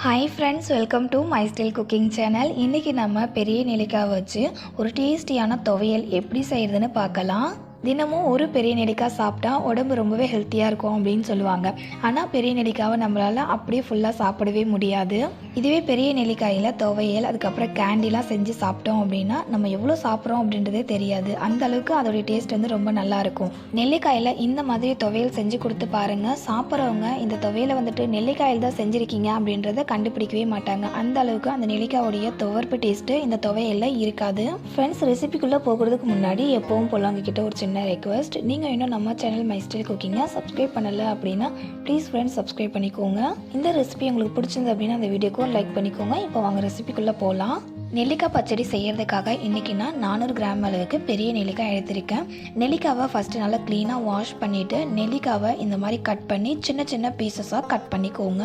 Hi friends welcome to my style cooking channel இன்றைக்கி நம்ம பெரிய நெல்லிக்காய் வச்சு ஒரு டேஸ்டியான துவையல் எப்படி செய்கிறதுன்னு பார்க்கலாம். தினமும் ஒரு பெரிய நெல்லிக்காய் சாப்பிட்டா உடம்பு ரொம்பவே ஹெல்த்தியாக இருக்கும் அப்படின்னு சொல்லுவாங்க. ஆனால் பெரிய நெல்லிக்காவை நம்மளால் அப்படியே ஃபுல்லாக சாப்பிடவே முடியாது. இதுவே பெரிய நெல்லிக்காயில் துவையல் அதுக்கப்புறம் கேண்டிலாம் செஞ்சு சாப்பிட்டோம் அப்படின்னா நம்ம எவ்வளோ சாப்பிட்றோம் அப்படின்றதே தெரியாது. அந்த அளவுக்கு அதோடைய டேஸ்ட் வந்து ரொம்ப நல்லா இருக்கும். நெல்லிக்காயில் இந்த மாதிரி துவையல் செஞ்சு கொடுத்து பாருங்கள் சாப்பிட்றவங்க இந்த துவையலை வந்துட்டு நெல்லிக்காயில் தான் செஞ்சுருக்கீங்க அப்படின்றத கண்டுபிடிக்கவே மாட்டாங்க. அந்த அளவுக்கு அந்த நெல்லிக்காயோடைய துவர்ப்பு டேஸ்ட்டு இந்த துவையலில் இருக்காது. ஃப்ரெண்ட்ஸ் ரெசிபிக்குள்ளே போகிறதுக்கு முன்னாடி எப்பவும் பொல்லாங்க உங்ககிட்ட ஒரு சின்ன ரெக்வஸ்ட் நீங்கள் இன்னும் நம்ம சேனல் மை ஸ்டைல் குக்கிங்கை சப்ஸ்கிரைப் பண்ணலை அப்படின்னா ப்ளீஸ் ஃப்ரெண்ட்ஸ் சப்ஸ்கிரைப் பண்ணிக்கோங்க. இந்த ரெசிபி உங்களுக்கு பிடிச்சிருந்து அப்படின்னா அந்த வீடியோக்கும் லைக் பண்ணிக்கோங்க. இப்போ வாங்க ரெசிபிக்குள்ளே போகலாம் நெல்லிக்காய் பச்சடி செய்யறதுக்காக இன்றைக்கி நான் நானூறு கிராம் அளவுக்கு பெரிய நெல்லிக்காய் எடுத்திருக்கேன். நெல்லிக்காவை ஃபஸ்ட்டு நல்லா க்ளீனாக வாஷ் பண்ணிவிட்டு நெல்லிக்காவை இந்த மாதிரி கட் பண்ணி சின்ன சின்ன பீசஸாக கட் பண்ணிக்கோங்க.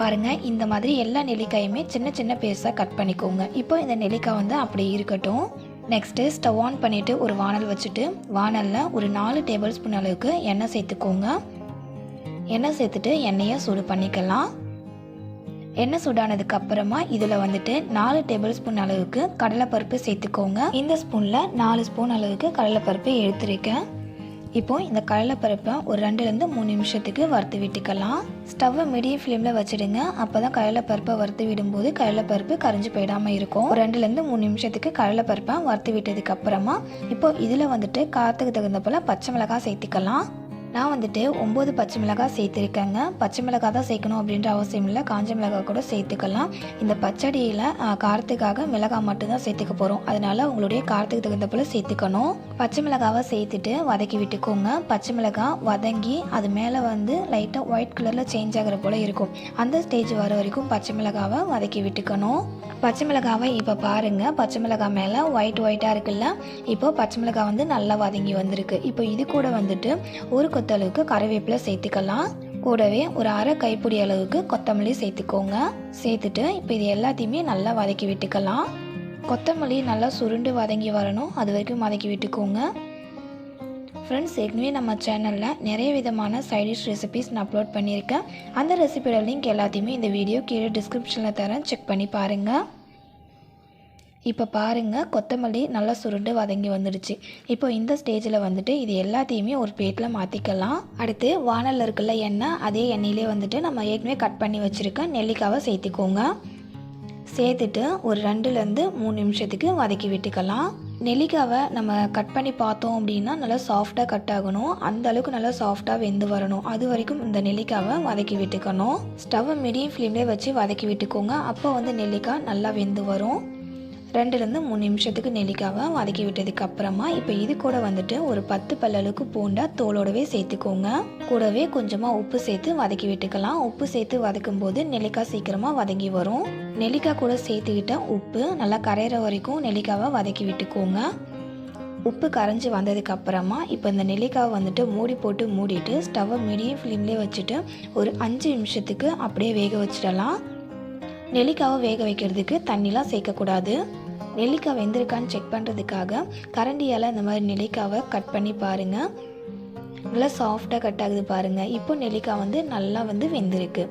பாருங்கள் இந்த மாதிரி எல்லா நெல்லிக்காயுமே சின்ன சின்ன பீஸாக கட் பண்ணிக்கோங்க. இப்போ இந்த நெல்லிக்காய் வந்து அப்படி இருக்கட்டும். நெக்ஸ்ட்டு ஸ்டவ் ஆன் பண்ணிவிட்டு ஒரு வானல் வச்சுட்டு வானலில் ஒரு நாலு டேபிள் ஸ்பூன் அளவுக்கு எண்ணெய் சேர்த்துக்கோங்க. எண்ணெய் சேர்த்துட்டு எண்ணெயை சூடு பண்ணிக்கலாம். எண்ணெய் சூடானதுக்கு அப்புறமா இதில் வந்துட்டு நாலு டேபிள் ஸ்பூன் அளவுக்கு கடலைப்பருப்பு சேர்த்துக்கோங்க. இந்த ஸ்பூனில் நாலு ஸ்பூன் அளவுக்கு கடலைப்பருப்பு எடுத்துருக்கேன். இப்போ இந்த கடலைப்பருப்பை ஒரு ரெண்டுலேருந்து மூணு நிமிஷத்துக்கு வறுத்து விட்டுக்கலாம். ஸ்டவ்வை மீடியம் ஃப்ளேமில் வச்சுடுங்க. அப்போ தான் கடலைப்பருப்பை வறுத்து விடும்போது கடலைப்பருப்பு கரைஞ்சி போயிடாமல் இருக்கும். ஒரு ரெண்டுலேருந்து மூணு நிமிஷத்துக்கு கடலைப்பருப்பை வறுத்து விட்டதுக்கு அப்புறமா இப்போ இதில் வந்துட்டு காரத்துக்கு தகுந்த போல் பச்சை மிளகாய் சேர்த்துக்கலாம். நான் வந்துட்டு ஒம்பது பச்சை மிளகாய் சேர்த்துருக்கேங்க. பச்சை மிளகாய் தான் சேர்க்கணும் அப்படின்ற அவசியம் இல்லை. காஞ்ச மிளகாய் கூட சேர்த்துக்கலாம். இந்த பச்சடியில் காரத்துக்காக மிளகாய் மட்டும்தான் சேர்த்துக்க போகிறோம் அதனால் உங்களுடைய காரத்துக்கு தகுந்த போல் சேர்த்துக்கணும். பச்சை மிளகாவை சேர்த்துட்டு வதக்கி விட்டுக்கோங்க. பச்சை மிளகாய் வதங்கி அது மேலே வந்து லைட்டாக ஒயிட் கலரில் சேஞ்ச் ஆகிற போல் இருக்கும். அந்த ஸ்டேஜ் வர வரைக்கும் பச்சை மிளகாவை வதக்கி விட்டுக்கணும். பச்சை மிளகாவை இப்போ பாருங்கள் பச்சை மிளகாய் மேலே ஒயிட் ஒயிட்டாக இருக்குல்ல? இப்போ பச்சை மிளகாய் வந்து நல்லா வதங்கி வந்திருக்கு. இப்போ இது கூட வந்துட்டு ஒரு கொத்தளவுக்கு கருவேப்பிலை சேர்த்துக்கலாம். கூடவே ஒரு அரை கைப்பிடி அளவுக்கு கொத்தமல்லி சேர்த்துக்கோங்க. சேர்த்துட்டு இப்போ இது எல்லாத்தையுமே நல்லா வதக்கி விட்டுக்கலாம். கொத்தமல்லி நல்லா சுருண்டு வதங்கி வரணும். அது வரைக்கும் வதக்கி விட்டுக்கோங்க. ஃப்ரெண்ட்ஸ் ஏற்கனவே நம்ம சேனலில் நிறைய விதமான சைடிஷ் ரெசிபிஸ் நான் அப்லோட் பண்ணியிருக்கேன். அந்த ரெசிபியோட லிங்க் எல்லாத்தையுமே இந்த வீடியோ கீழே டிஸ்கிரிப்ஷனில் தரேன். செக் பண்ணி பாருங்கள் இப்போ பாருங்கள் கொத்தமல்லி நல்லா சுருண்டு வதங்கி வந்துடுச்சு. இப்போ இந்த ஸ்டேஜில் வந்துட்டு இது எல்லாத்தையுமே ஒரு பிளேட்டில் மாற்றிக்கலாம் அடுத்து வானலில் இருக்குல்ல எண்ணெய் அதே எண்ணெயிலே வந்துட்டு நம்ம ஏற்கனவே கட் பண்ணி வச்சுருக்க நெல்லிக்காவை சேர்த்துக்கோங்க. சேர்த்துட்டு ஒரு ரெண்டுலேருந்து மூணு நிமிஷத்துக்கு வதக்கி விட்டுக்கலாம். நெல்லிக்காவை நம்ம கட் பண்ணி பார்த்தோம் அப்படின்னா நல்லா சாஃப்டாக கட் ஆகணும். அந்த அளவுக்கு நல்லா சாஃப்டாக வெந்து வரணும். அது வரைக்கும் இந்த நெல்லிக்காவை வதக்கி விட்டுக்கணும். ஸ்டவ்வை மீடியம் ஃப்ளேம்லேயே வச்சு வதக்கி விட்டுக்கோங்க. அப்போ வந்து நெல்லிக்காய் நல்லா வெந்து வரும். ரெண்டுலேருந்து மூணு நிமிஷத்துக்கு நெல்லிக்காவை வதக்கி விட்டதுக்கு அப்புறமா இப்போ இது கூட வந்துட்டு ஒரு பத்து பல்லளவுக்கு பூண்டா தோலோடவே சேர்த்துக்கோங்க. கூடவே கொஞ்சமாக உப்பு சேர்த்து வதக்கி விட்டுக்கலாம். உப்பு சேர்த்து வதக்கும் போது நெல்லிக்காய் சீக்கிரமாக வதங்கி வரும். நெல்லிக்காய் கூட சேர்த்துக்கிட்ட உப்பு நல்லா கரையிற வரைக்கும் நெல்லிக்காவை வதக்கி விட்டுக்கோங்க. உப்பு கரைஞ்சி வந்ததுக்கு அப்புறமா இப்போ இந்த நெல்லிக்காவை வந்துட்டு மூடி போட்டு மூடிட்டு ஸ்டவ்வை மீடியம் ஃப்ளேம்லேயே வச்சுட்டு ஒரு அஞ்சு நிமிஷத்துக்கு அப்படியே வேக வச்சிடலாம். நெல்லிக்காவை வேக வைக்கிறதுக்கு தண்ணிலாம் சேர்க்கக்கூடாது. நெல்லிக்காய் வெந்திருக்கான்னு செக் பண்ணுறதுக்காக கரண்டியால் இந்த மாதிரி நெல்லிக்காவை கட் பண்ணி பாருங்கள் நல்லா சாஃப்டாக கட் ஆகுது பாருங்கள் இப்போ நெல்லிக்காய் வந்து நல்லா வந்து வெந்திருக்கு.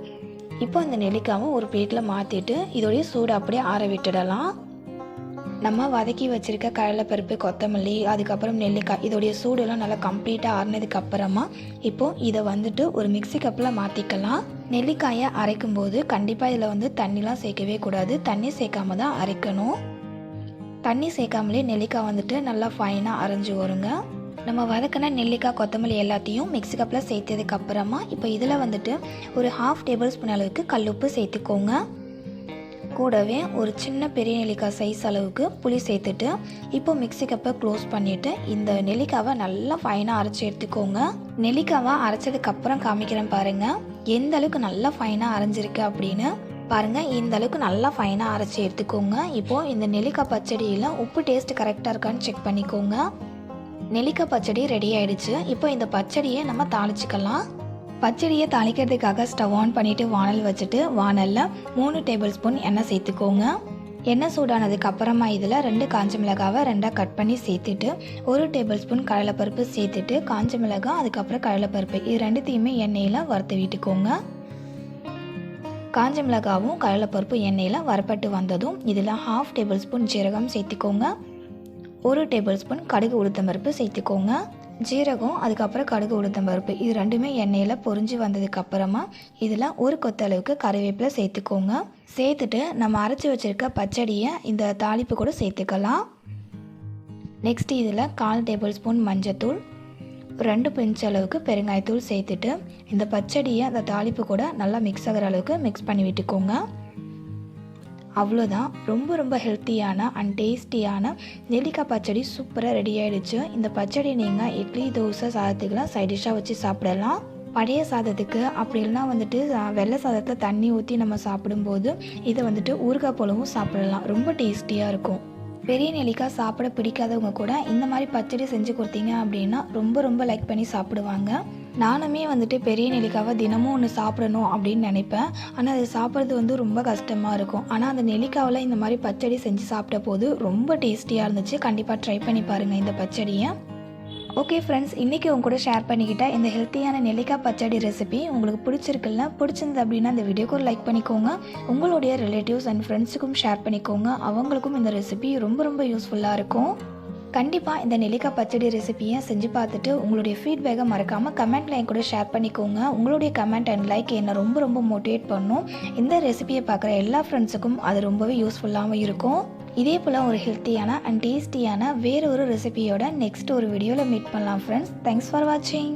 இப்போ அந்த நெல்லிக்காவை ஒரு பிளேட்டில் மாற்றிட்டு இதோடைய சூடு அப்படியே ஆற விட்டுடலாம். நம்ம வதக்கி வச்சுருக்க கடலைப்பருப்பு கொத்தமல்லி அதுக்கப்புறம் நெல்லிக்காய் இதோடைய சூடெல்லாம் நல்லா கம்ப்ளீட்டாக ஆறினதுக்கப்புறமா இப்போது இதை வந்துட்டு ஒரு மிக்சி கப்பில் மாற்றிக்கலாம் நெல்லிக்காயை அரைக்கும் போது கண்டிப்பாக இதில் வந்து தண்ணிலாம் சேர்க்கவே கூடாது. தண்ணி சேர்க்காம தான் அரைக்கணும். தண்ணி சேர்க்காமலே நெல்லிக்காய் வந்துட்டு நல்லா ஃபைனாக அரைஞ்சி வருங்க. நம்ம வதக்கின நெல்லிக்காய் கொத்தமல்லி எல்லாத்தையும் மிக்சி கப்பில் சேர்த்ததுக்கப்புறமா இப்போ இதில் வந்துட்டு ஒரு ஹாஃப் டேபிள் ஸ்பூன் அளவுக்கு கல்லுப்பு சேர்த்துக்கோங்க. கூடவே ஒரு சின்ன பெரிய நெல்லிக்காய் சைஸ் அளவுக்கு புளி சேர்த்துட்டு இப்போ மிக்ஸி கப்பை க்ளோஸ் பண்ணிவிட்டு இந்த நெல்லிக்காவை நல்லா ஃபைனாக அரைச்சி எடுத்துக்கோங்க. நெல்லிக்காவை அரைச்சதுக்கப்புறம் காமிக்கிறேன் பாருங்கள் எந்த அளவுக்கு நல்லா ஃபைனாக அரைஞ்சிருக்கு அப்படின்னு பாருங்கள் இந்த அளவுக்கு நல்லா ஃபைனாக அரைச்சி எடுத்துக்கோங்க. இப்போது இந்த நெல்லிக்காய் பச்சடியில் உப்பு டேஸ்ட் கரெக்டாக இருக்கான்னு செக் பண்ணிக்கோங்க. நெல்லிக்காய் பச்சடி ரெடி ஆயிடுச்சு. இப்போ இந்த பச்சடியை நம்ம தாளிச்சிக்கலாம். பச்சடியை தாளிக்கிறதுக்காக ஸ்டவ் ஆன் பண்ணிவிட்டு வானல் வச்சுட்டு வானலில் மூணு டேபிள் ஸ்பூன் எண்ணெய் சேர்த்துக்கோங்க. எண்ணெய் சூடானதுக்கு அப்புறமா இதில் ரெண்டு காஞ்ச மிளகாவை ரெண்டாக கட் பண்ணி சேர்த்துட்டு ஒரு டேபிள் ஸ்பூன் கடலைப்பருப்பு சேர்த்துட்டு காஞ்ச மிளகாய் அதுக்கப்புறம் கடலைப்பருப்பு. இது ரெண்டுத்தையுமே எண்ணெயில் வறுத்து விட்டுக்கோங்க. காஞ்ச மிளகாவும் கடலைப்பருப்பு எண்ணெயில் வரப்பட்டு வந்ததும் இதில் ஹாஃப் டேபிள் ஸ்பூன் ஜீரகம் சேர்த்துக்கோங்க. ஒரு டேபிள் ஸ்பூன் கடுகு உளுத்தம்பருப்பு சேர்த்துக்கோங்க. ஜீரகம் அதுக்கப்புறம் கடுகு உளுத்தம்பருப்பு இது ரெண்டுமே எண்ணெயில் பொரிஞ்சு வந்ததுக்கப்புறமா இதில் ஒரு கொத்தளவுக்கு கறிவேப்பிலை சேர்த்துக்கோங்க. சேர்த்துட்டு நம்ம அரைச்சி வச்சுருக்க பச்சடியை இந்த தாளிப்பு கூட சேர்த்துக்கலாம். நெக்ஸ்ட் இதில் கால் டேபிள் ஸ்பூன் மஞ்சத்தூள் ரெண்டு பிஞ்ச் அளவுக்கு பெருங்காயத்தூள் சேர்த்துட்டு இந்த பச்சடியை அந்த தாளிப்பு கூட நல்லா மிக்ஸ் ஆகிற அளவுக்கு மிக்ஸ் பண்ணி விட்டுக்கோங்க. அவ்வளோதான் ரொம்ப ரொம்ப ஹெல்த்தியான அண்ட் டேஸ்டியான நெல்லிக்காய் பச்சடி சூப்பராக ரெடி ஆகிடுச்சு இந்த பச்சடி நீங்கள் இட்லி தோசை சாதத்துக்கெலாம் சைட் டிஷ்ஷாக வச்சு சாப்பிடலாம். பழைய சாதத்துக்கு அப்படி இல்லைனா வந்துட்டு வெள்ளை சாதத்தில் தண்ணி ஊற்றி நம்ம சாப்பிடும்போது இதை வந்துட்டு ஊறுகாய் போலவும் சாப்பிடலாம். ரொம்ப டேஸ்டியாக இருக்கும். பெரிய நெல்லிக்காய் சாப்பிட பிடிக்காதவங்க கூட இந்த மாதிரி பச்சடி செஞ்சு கொடுத்தீங்க அப்படின்னா ரொம்ப ரொம்ப லைக் பண்ணி சாப்பிடுவாங்க. நானுமே வந்துட்டு பெரிய நெல்லிக்காவை தினமும் ஒன்று சாப்பிடணும் அப்படின்னு நினைப்பேன். ஆனால் அது சாப்பிட்றது வந்து ரொம்ப கஷ்டமாக இருக்கும். ஆனால் அந்த நெல்லிக்காவில் இந்த மாதிரி பச்சடி செஞ்சு சாப்பிட்ட போது ரொம்ப டேஸ்டியாக இருந்துச்சு. கண்டிப்பாக ட்ரை பண்ணி பாருங்கள் இந்த பச்சடியை. ஓகே ஃப்ரெண்ட்ஸ் இன்றைக்கி உங்க கூட ஷேர் பண்ணிக்கிட்ட இந்த ஹெல்த்தியான நெல்லிக்காய் பச்சடி ரெசிபி உங்களுக்கு பிடிச்சிருக்குல்ல பிடிச்சிருந்து அப்படின்னா இந்த வீடியோக்கு ஒரு லைக் பண்ணிக்கோங்க. உங்களுடைய ரிலேட்டிவ்ஸ் அண்ட் ஃப்ரெண்ட்ஸுக்கும் ஷேர் பண்ணிக்கோங்க. அவங்களுக்கும் இந்த ரெசிபி ரொம்ப ரொம்ப யூஸ்ஃபுல்லாக இருக்கும். கண்டிப்பாக இந்த நெல்லிக்காய் பச்சடி ரெசிபியை செஞ்சு பார்த்துட்டு உங்களுடைய ஃபீட்பேக்கை மறக்காமல் கமெண்ட்டில் என் கூட ஷேர் பண்ணிக்கோங்க. உங்களுடைய கமெண்ட் அண்ட் லைக் என்னை ரொம்ப ரொம்ப மோட்டிவேட் பண்ணும். இந்த ரெசிபியை பார்க்குற எல்லா ஃப்ரெண்ட்ஸுக்கும் அது ரொம்பவே யூஸ்ஃபுல்லாகவும் இருக்கும். இதே போல் ஒரு ஹெல்த்தியான அண்ட் டேஸ்டியான வேறு ஒரு ரெசிபியோட நெக்ஸ்ட் ஒரு வீடியோவில் மீட் பண்ணலாம் ஃப்ரெண்ட்ஸ் தேங்க்ஸ் ஃபார் வாட்சிங்